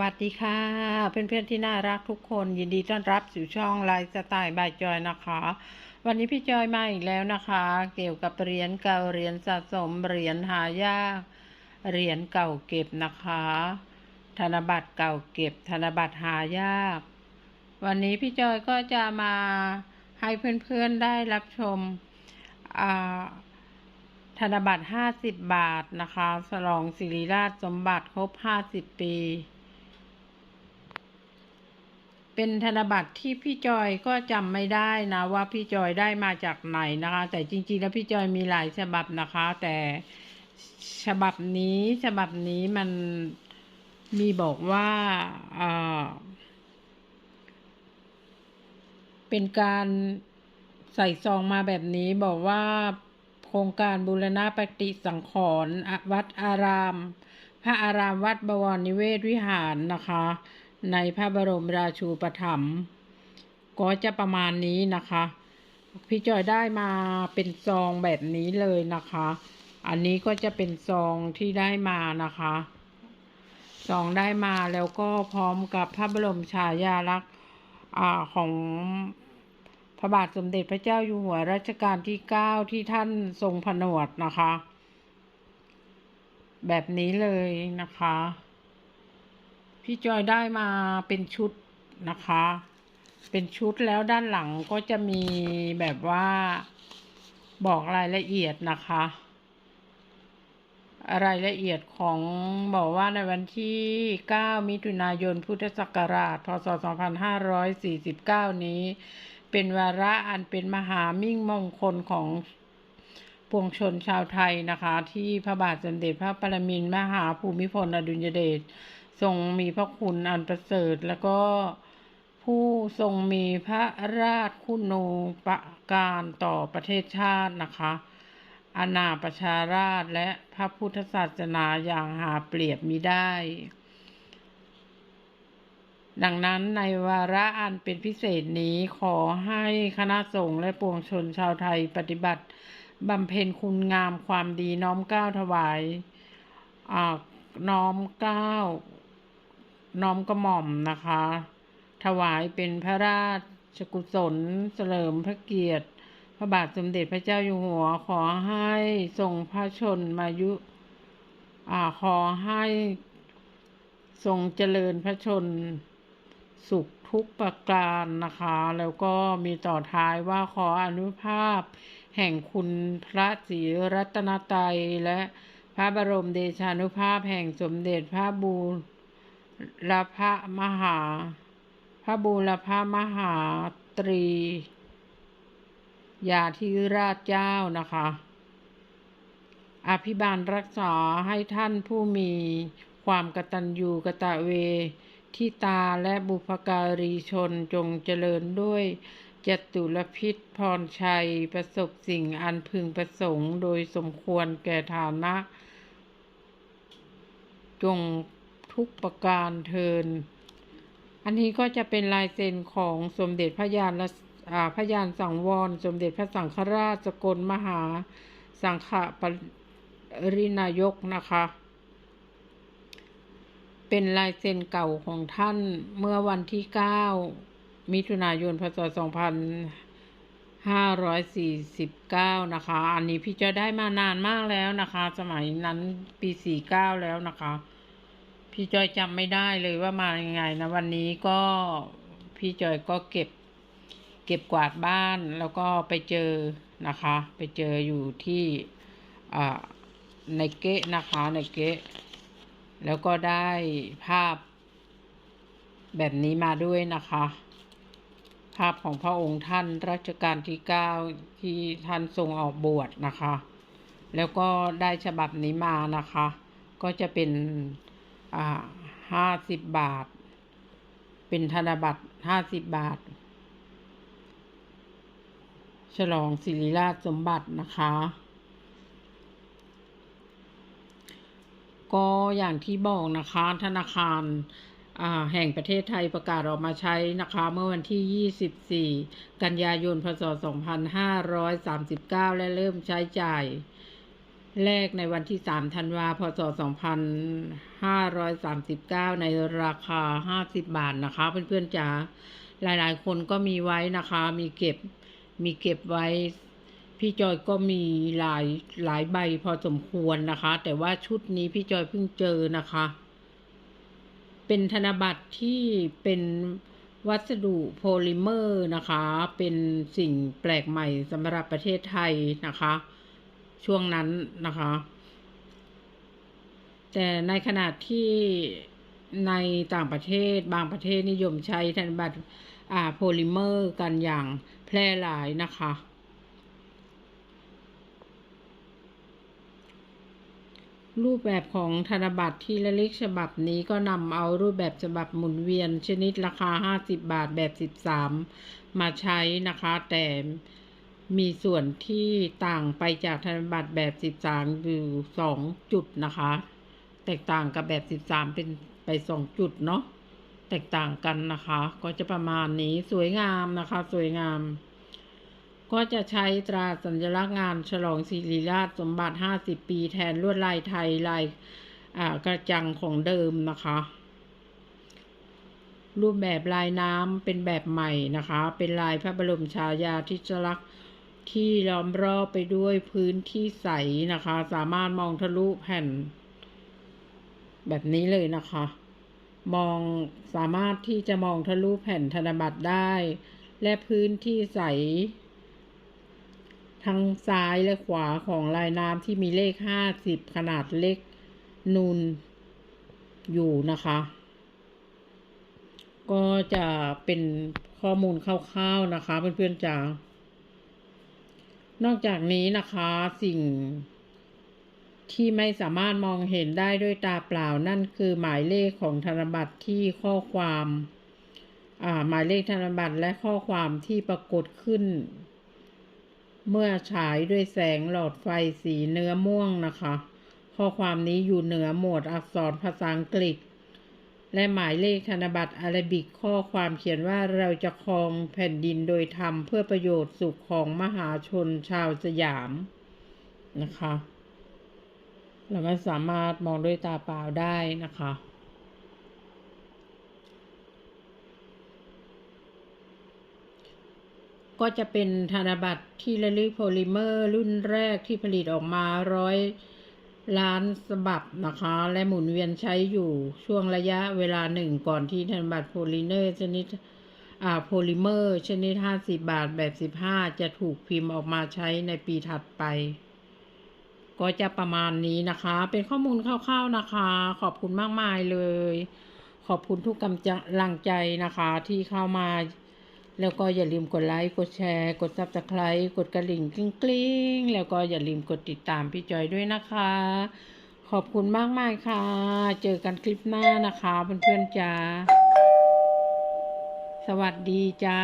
วัสดีค่ะ เพื่อนๆที่น่ารักทุกคนยินดีต้อนรับสู่ช่องไลฟ์สไตล์บายจอยนะคะ วันนี้พี่จอยมาอีกแล้วนะคะ เกี่ยวกับเหรียญเก่าเหรียญสะสมเหรียญหายากเหรียญเก่าเก็บนะคะ ธนบัตรเก่าเก็บ ธนบัตรหายาก วันนี้พี่จอยก็จะมาให้เพื่อนๆได้รับชมธนบัตร50 บาทนะคะฉลองศิริราชสมบัติครบ 50 ปี เป็นธนบัตรที่พี่จอยก็จำไม่ได้นะว่าพี่จอยได้มาจากไหนนะคะ แต่จริงๆแล้วพี่จอยมีหลายฉบับนะคะ แต่ฉบับนี้ฉบับนี้มันมีบอกว่าเป็นการใส่ซองมาแบบนี้บอกว่าโครงการบูรณะปฏิสังขรณ์วัดอาราม พระอารามวัดบวรนิเวศวิหารนะคะ ในพระบรมราชูปถัมภ์ก็จะประมาณนี้นะคะ พี่จอยได้มาเป็นซองแบบนี้เลยนะคะ อันนี้ก็จะเป็นซองที่ได้มานะคะซองได้มาแล้วก็พร้อมกับพระบรมฉายาลักษณ์ของพระบาทสมเด็จพระเจ้าอยู่หัวรัชกาลที่เก้าที่ท่านทรงผนวดนะคะ แบบนี้เลยนะคะ พี่จอยได้มาเป็นชุดนะคะ เป็นชุดแล้วด้านหลังก็จะมีแบบว่าบอกรายละเอียดนะคะ รายละเอียดของบอกว่าในวันที่ 9 มิถุนายน พุทธศักราช พศ 2549 นี้ เป็นวาระอันเป็นมหามิ่งมงคลของปวงชนชาวไทยนะคะ ที่พระบาทสมเด็จพระปรมินทรมหาภูมิพลอดุลยเดช ทรงมีพระคุณอันประเสริฐแล้วก็ผู้ทรงมีพระราชคุณูปการต่อประเทศชาตินะคะอาณาประชาราชและพระพุทธศาสนาอย่างหาเปรียบมิได้ ดังนั้นในวาระอันเป็นพิเศษนี้ขอให้คณะสงฆ์และปวงชนชาวไทยปฏิบัติบำเพ็ญคุณงามความดีน้อมก้าวถวายอ่าน้อมก้าว น้อมกระหม่อมนะคะ ถวายเป็นพระราชกุศลเฉลิมพระเกียรติ พระบาทสมเด็จพระเจ้าอยู่หัวขอให้ทรงพระชนมายุอ่าขอให้ทรงเจริญพระชนสุขทุกประการนะคะ แล้วก็มีต่อท้ายว่าขออนุภาพ แห่งคุณพระศรีรัตนตรัยและพระบรมเดชานุภาพแห่งสมเด็จพระบูร พมหา พระบูรพมหาตรี ยาธิราชเจ้านะคะ อภิบาลรักษาให้ท่านผู้มีความกตัญญูกตะเวทิตาและบุพการีชนจงเจริญด้วยจตุรพิษพรชัยประสบสิ่งอันพึงประสงค์ โดยสมควรแก่ฐานะ จง ทุกประการเทิน อันนี้ก็จะเป็นลายเซ็นของสมเด็จพระยานละอ่าพระยานสังวร สมเด็จพระสังฆราชสกลมหาสังฆปรินายกนะคะ เป็นลายเซ็นเก่าของท่านเมื่อวันที่ 9 มิถุนายน พศ 2549 นะคะ อันนี้พี่จะได้มานานมากแล้วนะคะ สมัยนั้นปี 49 แล้วนะคะ พี่จอยจำไม่ได้เลยว่ามายังไงนะวันนี้ก็พี่จอยก็เก็บ เก็บกวาดบ้านแล้วก็ไปเจอนะคะ ไปเจออยู่ที่ในเกะนะคะในเกะแล้วก็ได้ภาพ แบบนี้มาด้วยนะคะ ภาพของพระองค์ท่านรัชกาลที่เก้าที่ท่านทรงออกบวชนะคะ แล้วก็ได้ฉบับนี้มานะคะ ก็จะเป็น ห้าสิบบาท เป็นธนบัตรห้าสิบบาท ฉลองศิริราชสมบัตินะคะ ก็อย่างที่บอกนะคะธนาคารอ่าแห่งประเทศไทยประกาศออกมาใช้นะคะ เมื่อวันที่ 24 กันยายน พศ 2539 และเริ่มใช้จ่าย แรกในวันที่ 3 ธันวา พศ 2539 ในราคา 50 บาทนะคะ เพื่อนๆจ๋า หลายๆ คนก็มีไว้นะคะ มีเก็บ มีเก็บไว้ พี่จอยก็มีหลายหลายใบพอสมควรนะคะ แต่ว่าชุดนี้พี่จอยเพิ่งเจอนะคะ เป็นธนบัตรที่เป็นวัสดุโพลิเมอร์นะคะ เป็นสิ่งแปลกใหม่สำหรับประเทศไทยนะคะ ช่วงนั้นนะคะ แต่ในขณะที่ในต่างประเทศบางประเทศนิยมใช้ธนบัตรอ่าโพลิเมอร์กันอย่างแพร่หลายนะคะ รูปแบบของธนบัตรที่ระลึกฉบับนี้ก็นำเอารูปแบบฉบับหมุนเวียนชนิดราคา 50 บาทแบบ 13 มาใช้นะคะ แต่ มีส่วนที่ต่างไปจากธนบัตรแบบ 13 อยู่ 2 จุดนะคะ แตกต่างกับแบบ 13 เป็นไป 2 จุดเนาะแตกต่างกันนะคะ ก็จะประมาณนี้สวยงามนะคะ สวยงาม ก็จะใช้ตราสัญลักษณ์งานฉลองศิริราชสมบัติ 50 ปีแทนลวดลายไทยลายกระจังของเดิมนะคะ รูปแบบลายน้ำเป็นแบบใหม่นะคะ เป็นลายพระบรมฉายาธิลักษณ์ ที่ล้อมรอบไปด้วยพื้นที่ใสนะคะ สามารถมองทะลุแผ่น แบบนี้เลยนะคะ มองสามารถที่จะมองทะลุแผ่นธนบัตรได้ และพื้นที่ใส ทั้งซ้ายและขวาของลายน้ำที่มีเลขห้าสิบขนาดเล็กนูนอยู่นะคะ ก็จะเป็นข้อมูลคร่าวๆนะคะเพื่อนๆจ๋า นอกจากนี้นะคะสิ่งที่ไม่สามารถมองเห็นได้ด้วยตาเปล่านั่นคือหมายเลขของธนบัตรที่ข้อความหมายเลขธนบัตรและข้อความที่ปรากฏขึ้น เมื่อฉายด้วยแสงหลอดไฟสีเนื้อม่วงนะคะ ข้อความนี้อยู่เหนือหมวดอักษรภาษาอังกฤษ และหมายเลขธนบัตรอารบิกข้อความเขียนว่าเราจะครองแผ่นดินโดยธรรมเพื่อประโยชน์สุขของมหาชนชาวสยามนะคะเราไม่สามารถมองด้วยตาเปล่าได้นะคะก็จะเป็นธนบัตรที่ระลึกโพลิเมอร์รุ่นแรกที่ผลิตออกมาร้อย ล้านฉบับนะคะ และหมุนเวียนใช้อยู่ช่วงระยะเวลาหนึ่งก่อนที่ธนบัตรโพลิเมอร์ชนิดอ่าโพลิเมอร์ ชนิด 50 บาทแบบ 15 จะถูกพิมพ์ออกมาใช้ในปีถัดไป ก็จะประมาณนี้นะคะ เป็นข้อมูลคร่าวๆนะคะ ขอบคุณมากมายเลย ขอบคุณทุกกำลังใจนะคะที่เข้ามา แล้วก็อย่าลืมกดไลค์ กดแชร์ กดซับสไครต์กดกระดิ่งกริ๊งกริ๊งแล้วก็อย่าลืมกดติดตามพี่จอยด้วยนะคะ ขอบคุณมากมากค่ะ เจอกันคลิปหน้านะคะเพื่อนๆจ้า สวัสดีจ้า